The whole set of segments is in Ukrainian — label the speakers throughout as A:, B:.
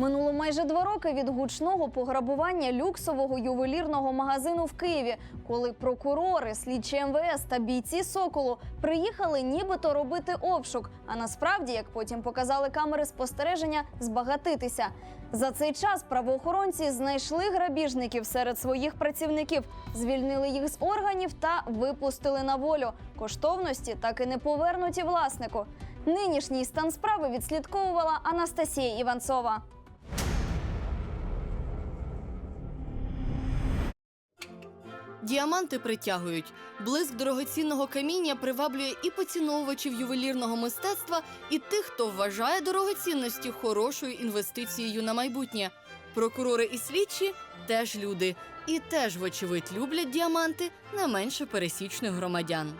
A: Минуло майже два роки від гучного пограбування люксового ювелірного магазину в Києві, коли прокурори, слідчі МВС та бійці Соколу приїхали нібито робити обшук. А насправді, як потім показали камери спостереження, збагатитися. За цей час правоохоронці знайшли грабіжників серед своїх працівників, звільнили їх з органів та випустили на волю. Коштовності так і не повернуті власнику. Нинішній стан справи відслідковувала Анастасія Іванцова.
B: Діаманти притягують. Блиск дорогоцінного каміння приваблює і поціновувачів ювелірного мистецтва, і тих, хто вважає дорогоцінності хорошою інвестицією на майбутнє. Прокурори і слідчі теж люди, і теж, вочевидь, люблять діаманти не менше пересічних громадян.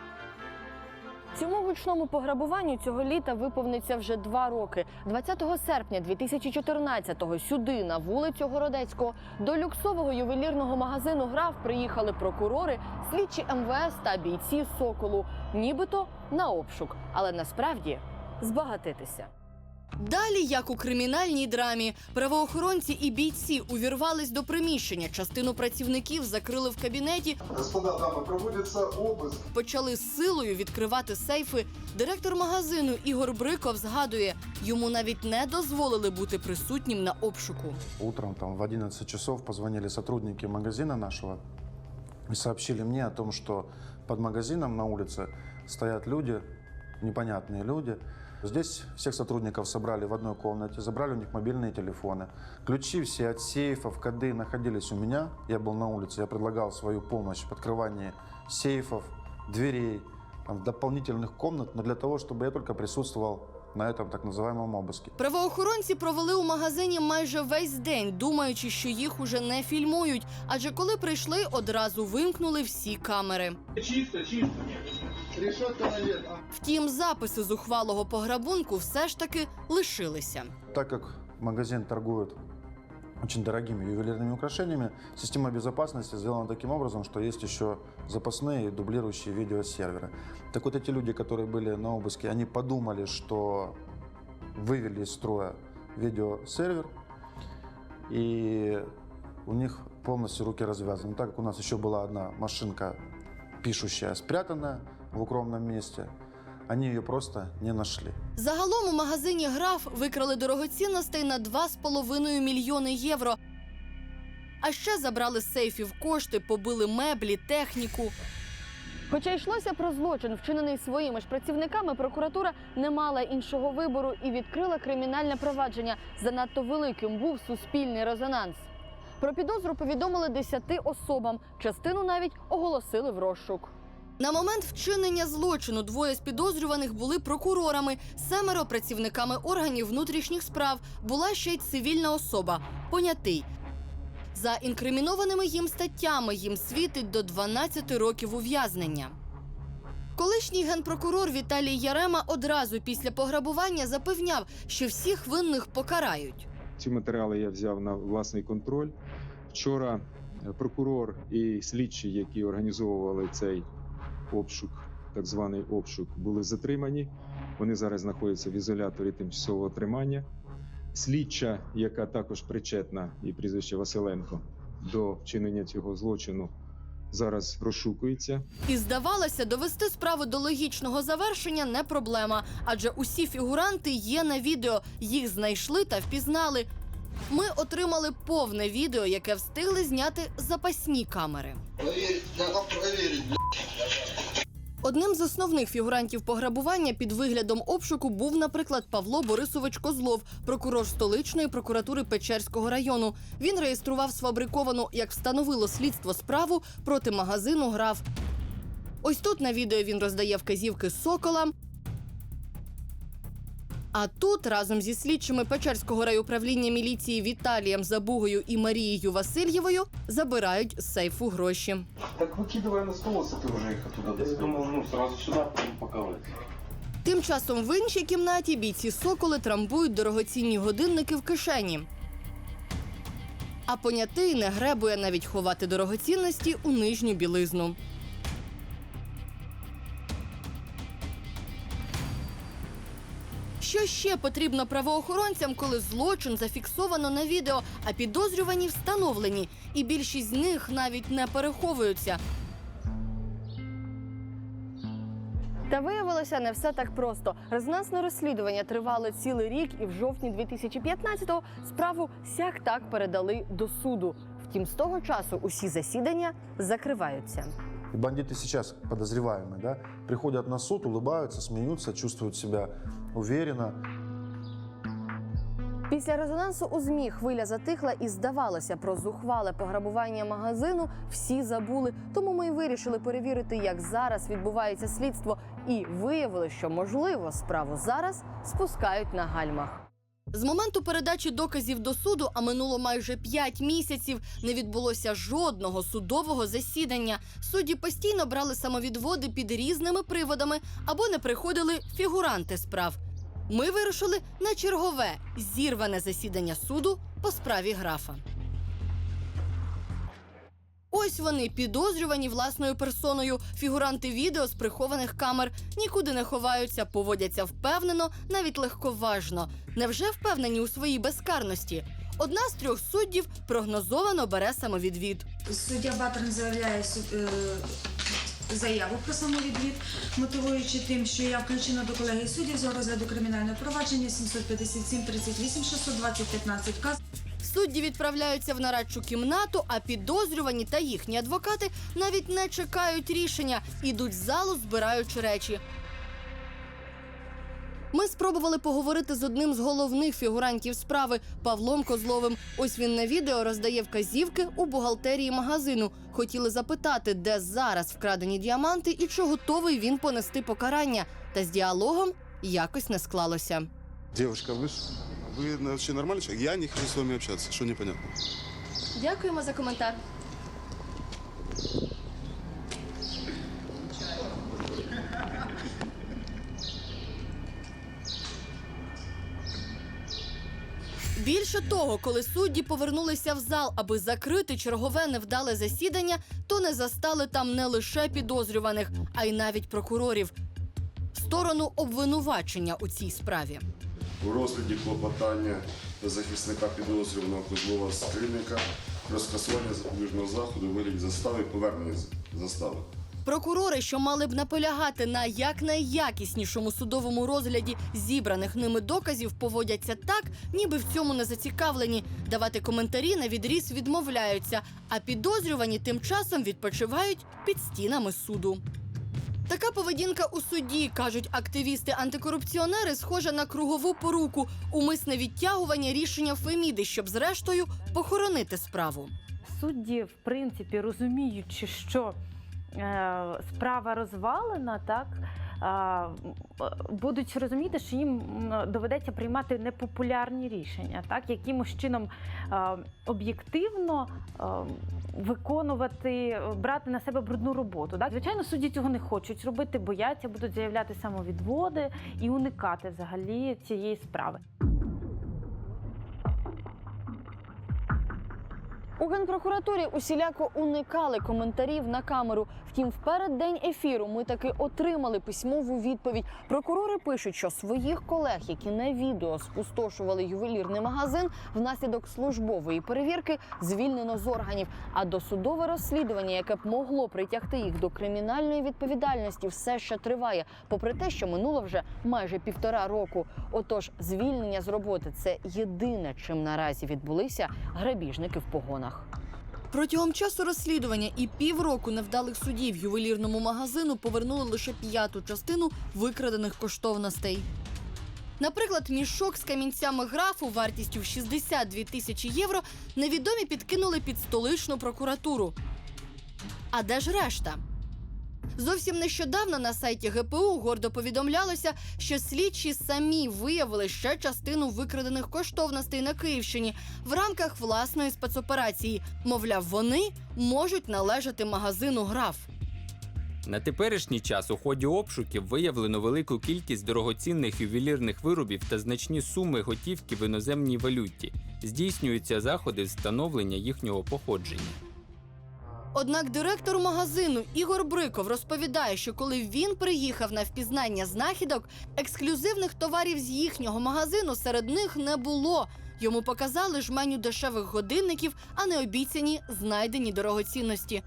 C: Цьому гучному пограбуванню цього літа виповниться вже два роки. 20 серпня 2014-го сюди, на вулицю Городецького, до люксового ювелірного магазину граф приїхали прокурори, слідчі МВС та бійці Соколу, нібито на обшук, але насправді збагатитися.
B: Далі, як у кримінальній драмі, правоохоронці і бійці увірвались до приміщення. Частину працівників закрили в кабінеті,
D: Господа дамы, проводится обыск.
B: почали з силою відкривати сейфи. Директор магазину Ігор Бриков згадує, йому навіть не дозволили бути присутнім на обшуку.
E: Утром там в 11 часов позвонили сотрудники магазина нашего и сообщили мне о том, что под магазином на улице стоят люди, непонятные люди. Здесь всех сотрудников собрали в одной комнате, забрали у них мобильные телефоны. Ключи все от сейфов, коды находились у меня. Я был на улице, я предлагал свою помощь в открывании сейфов, дверей, там, дополнительных комнат, но для того, чтобы я только присутствовал на этом так называемом обыске.
B: Правоохоронці провели у магазині майже весь день, думаючи, що їх уже не фільмують. Адже коли прийшли, одразу вимкнули всі камери.
F: Чисто, чисто.
D: Решетка наверх.
B: Втім, записи зухвалого пограбунку все ж таки лишилися.
E: Так как магазин торгует очень дорогими ювелирными украшениями, система безопасности сделана таким образом, что есть еще запасные и дублирующие видеосерверы. Так вот эти люди, которые были на обыске, они подумали, что вывели из строя видеосервер, и у них полностью руки развязаны. Так как у нас еще была одна машинка пишущая спрятанная в укромном месте, они ее просто не нашли.
B: Загалом у магазині граф викрали дорогоцінностей на 2,5 мільйони євро. А ще забрали з сейфів кошти, побили меблі, техніку.
C: Хоча йшлося про злочин, вчинений своїми ж працівниками, прокуратура не мала іншого вибору і відкрила кримінальне провадження. Занадто великим був суспільний резонанс. Про підозру повідомили десяти особам. Частину навіть оголосили в розшук.
B: На момент вчинення злочину двоє з підозрюваних були прокурорами, семеро працівниками органів внутрішніх справ. Була ще й цивільна особа понятий. За інкримінованими їм статтями їм світить до 12 років ув'язнення. Колишній генпрокурор Віталій Ярема одразу після пограбування запевняв, що всіх винних покарають.
G: Ці матеріали я взяв на власний контроль. Вчора прокурор і слідчі, які організовували цей обшук, так званий обшук, були затримані. Вони зараз знаходяться в ізоляторі тимчасового тримання. Слідча, яка також причетна, і прізвище Василенко, до вчинення цього злочину, зараз розшукується.
B: І здавалося, довести справу до логічного завершення не проблема, адже усі фігуранти є на відео, їх знайшли та впізнали. Ми отримали повне відео, яке встигли зняти запасні камери.
D: Проверить, надо проверить, блядь.
B: Одним з основних фігурантів пограбування під виглядом обшуку був, наприклад, Павло Борисович Козлов, прокурор столичної прокуратури Печерського району. Він реєстрував сфабриковану, як встановило слідство, справу проти магазину граф. Ось тут на відео він роздає вказівки соколам. А тут разом зі слідчими Печерського райуправління міліції Віталієм Забугою і Марією Васильєвою забирають з сейфу гроші.
F: Так выкидывай на стол, если ты уже их оттуда Я думал, ну сразу сюда потом упаковать.
B: Тим часом в іншій кімнаті бійці соколи трамбують дорогоцінні годинники в кишені. А понятий не гребує навіть ховати дорогоцінності у нижню білизну. Що ще потрібно правоохоронцям, коли злочин зафіксовано на відео, а підозрювані встановлені, і більшість з них навіть не переховуються.
C: Та виявилося не все так просто. Резонансне розслідування тривало цілий рік, і в жовтні 2015-го справу сяк так передали до суду. Втім, з того часу усі засідання закриваються.
E: И бандиты сейчас, подозреваемые, да, приходят на суд, улыбаются, смеются, чувствуют себя уверенно.
C: Після резонансу у змі хвиля затихла і здавалося, про зухвале пограбування магазину всі забули. Тому ми й вирішили перевірити, як зараз відбувається слідство, і виявили, що можливо справу зараз спускають на гальмах.
B: З моменту передачі доказів до суду, а минуло майже 5 місяців, не відбулося жодного судового засідання. Судді постійно брали самовідводи під різними приводами або не приходили фігуранти справ. Ми вирушили на чергове зірване засідання суду по справі графа. Ось вони підозрювані власною персоною. Фігуранти відео з прихованих камер нікуди не ховаються, поводяться впевнено, навіть легковажно. Невже впевнені у своїй безкарності? Одна з трьох суддів прогнозовано бере самовідвід.
H: Суддя Батрин заявляє е, заяву про самовідвід, мотивуючи тим, що я включена до колегії суддів з розгляду кримінального провадження 757 38 620 15 К
B: Судді відправляються в нарадчу кімнату, а підозрювані та їхні адвокати навіть не чекають рішення, ідуть з залу, збираючи речі. Ми спробували поговорити з одним з головних фігурантів справи Павлом Козловим. Ось він на відео роздає вказівки у бухгалтерії магазину. Хотіли запитати, де зараз вкрадені діаманти і чи готовий він понести покарання. Та з діалогом якось не склалося.
I: Вы, ж- вы вообще нормальный человек? Я не хочу с вами общаться, что непонятно.
B: Дякуємо за коментар. Більше того, коли судді повернулися в зал, аби закрити чергове невдале засідання, то не застали там не лише підозрюваних, а й навіть прокурорів. Сторону обвинувачення у цій справі.
J: У розгляді клопотання захисника підозрюваного Козлова Скринника про скасування запобіжного заходу у вигляді застави і повернення застави.
B: Прокурори, що мали б наполягати на якнайякіснішому судовому розгляді зібраних ними доказів, поводяться так, ніби в цьому не зацікавлені. Давати коментарі на відріз відмовляються, а підозрювані тим часом відпочивають під стінами суду. Така поведінка у суді, кажуть активісти-антикорупціонери, схожа на кругову поруку, умисне відтягування рішення Феміди, щоб зрештою похоронити справу.
K: судді, в принципі, розуміючи, що е, справа розвалена, так. е, Будуть розуміти, що їм доведеться приймати непопулярні рішення, так якимось чином е, об'єктивно е, виконувати, брати на себе брудну роботу. Так? Звичайно, судді цього не хочуть робити, бояться, будуть заявляти самовідводи і уникати взагалі цієї справи.
C: У генпрокуратурі усіляко уникали коментарів на камеру. Втім, в переддень ефіру ми таки отримали письмову відповідь. Прокурори пишуть, що своїх колег, які на відео спустошували ювелірний магазин, внаслідок службової перевірки звільнено з органів. А досудове розслідування, яке б могло притягти їх до кримінальної відповідальності, все ще триває, попри те, що минуло вже майже півтора року. Отож, звільнення з роботи це єдине, чим наразі відбулися грабіжники в погонах.
B: Протягом часу розслідування і півроку невдалих судів ювелірному магазину повернули лише п'яту частину викрадених коштовностей. Наприклад, мішок з камінцями графу вартістю в 62 тисячі євро невідомі підкинули під столичну прокуратуру. А де ж решта? Зовсім нещодавно на сайті ГПУ гордо повідомлялося, що слідчі самі виявили ще частину викрадених коштовностей на Київщині в рамках власної спецоперації. Мовляв, вони можуть належати магазину граф.
L: На теперішній час у ході обшуків виявлено велику кількість дорогоцінних ювелірних виробів та значні суми готівки в іноземній валюті. Здійснюються заходи встановлення їхнього походження.
B: Однак директор магазину Ігор Бриков розповідає, що коли він приїхав на впізнання знахідок, ексклюзивних товарів з їхнього магазину серед них не було. Йому показали жменю дешевих годинників, а не обіцяні знайдені дорогоцінності.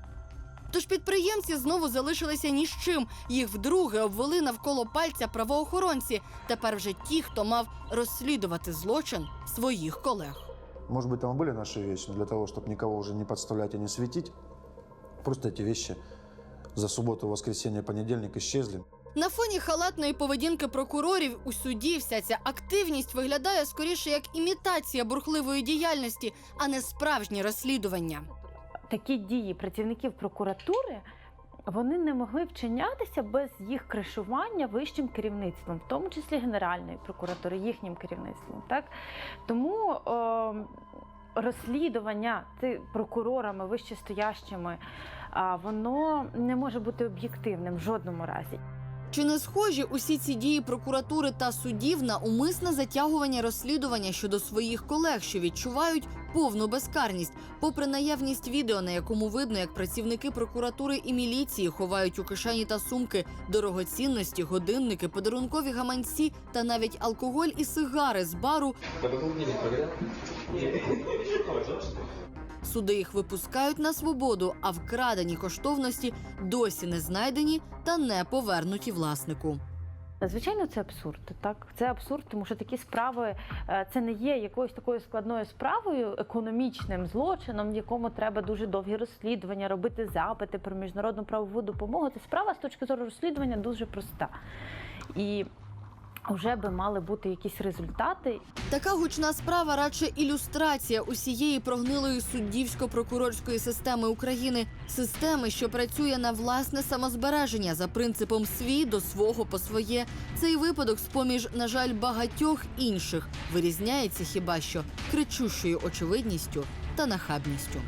B: Тож підприємці знову залишилися ні з чим. Їх вдруге обвели навколо пальця правоохоронці. Тепер вже ті, хто мав розслідувати злочин своїх колег.
E: Может быть, там и были наши вещи, но для того, чтобы никого уже не подставлять и не светить, просто эти вещи за субботу, воскресенье, понедельник исчезли.
B: На фоні халатної поведінки прокурорів у суді вся ця активність виглядає скоріше як імітація бурхливої діяльності, а не справжнє розслідування.
K: такі дії працівників прокуратури вони не могли вчинятися без їх кришування вищим керівництвом, в тому числі Генеральної прокуратури, їхнім керівництвом. Так? Тому е, розслідування ти прокурорами вищестоящими, воно не може бути об'єктивним в жодному разі.
B: Чи не схожі усі ці дії прокуратури та судів на умисне затягування розслідування щодо своїх колег, що відчувають повну безкарність, попри наявність відео, на якому видно, як працівники прокуратури і міліції ховають у кишені та сумки дорогоцінності, годинники, подарункові гаманці та навіть алкоголь і сигари з бару. Суди їх випускають на свободу, а вкрадені коштовності досі не знайдені та не повернуті власнику.
K: Звичайно, це абсурд. Так, це абсурд, тому що такі справи е, це не є якоюсь такою складною справою, економічним злочином, в якому треба дуже довгі розслідування, робити запити про міжнародну правову допомогу. Це справа з точки зору розслідування дуже проста. І вже би мали бути якісь результати.
B: Така гучна справа радше ілюстрація усієї прогнилої суддівсько-прокурорської системи України, системи, що працює на власне самозбереження за принципом свій до свого по своє. Цей випадок, з поміж, на жаль, багатьох інших, вирізняється хіба що кричущою очевидністю та нахабністю.